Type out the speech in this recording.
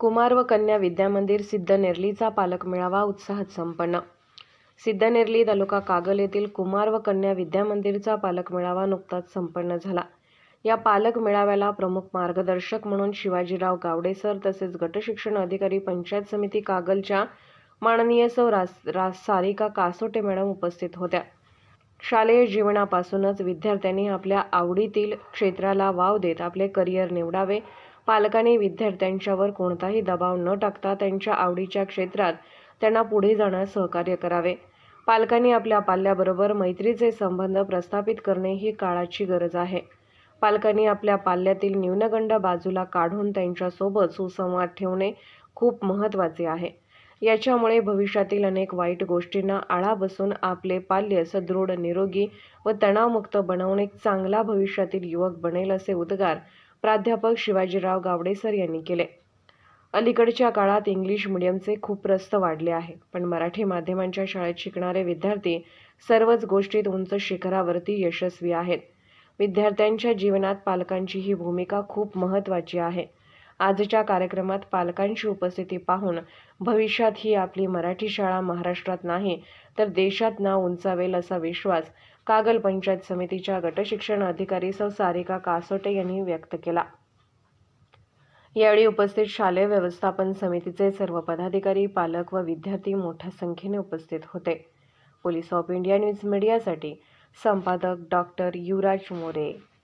कुमार व कन्या विद्यामंदिर सिद्धनेरलीचा पालक मेळावा उत्साहात संपन्न. सिद्धनेरली तालुका कागल येथील कुमार व कन्या विद्यामंदिरचा पालक मेळावा नुकताच संपन्न झाला. या पालक मेळाव्याला प्रमुख मार्गदर्शक म्हणून शिवाजीराव गावडे सर तसेच गटशिक्षण अधिकारी पंचायत समिती कागलच्या माननीय सौ रास रास सारिका कासोटे मॅडम उपस्थित होत्या. शालेय जीवनापासूनच विद्यार्थ्यांनी आपल्या आवडीतील क्षेत्राला वाव देत आपले करिअर निवडावे पालकांनी विद्यार्थ्यांच्यावर कोणताही दबाव न टाकता त्यांच्या आवडीच्या क्षेत्रात त्यांना पुढे जाण्यास सहकार्य करावे. पालकांनी आपल्या पाल्याबरोबर मैत्रीचे संबंध प्रस्थापित करणे ही काळाची गरज आहे. पालकांनी आपल्या पाल्यातील न्यूनगंड बाजूला काढून त्यांच्यासोबत सुसंवाद ठेवणे खूप महत्त्वाचे आहे. याच्यामुळे भविष्यातील अनेक वाईट गोष्टींना आळा बसून आपले पाल्य सदृढ निरोगी व तणावमुक्त बनवणे एक चांगला भविष्यातील युवक बनेल असे उद्गार प्राध्यापक शिवाजीराव गावडेसर यांनी केले. अलीकडच्या काळात इंग्लिश मिडियमचे खूप प्रस्त वाढले आहे. पण मराठी माध्यमांच्या शाळेत शिकणारे विद्यार्थी सर्वच गोष्टीत उंच शिखरावरती यशस्वी आहेत. विद्यार्थ्यांच्या जीवनात पालकांची ही भूमिका खूप महत्त्वाची आहे. आजच्या कार्यक्रमात पालकांची उपस्थिती पाहून भविष्यात ही आपली मराठी शाळा महाराष्ट्रात नाही तर देशात नाव उंचावेल असा विश्वास कागल पंचायत समितीच्या गटशिक्षण अधिकारी सौ सारिका कासोटे यांनी व्यक्त केला. यावेळी उपस्थित शालेय व्यवस्थापन समितीचे सर्व पदाधिकारी पालक व विद्यार्थी मोठ्या संख्येने उपस्थित होते. पोलीस ऑफ इंडिया न्यूज मीडियासाठी संपादक डॉक्टर युवराज मोरे.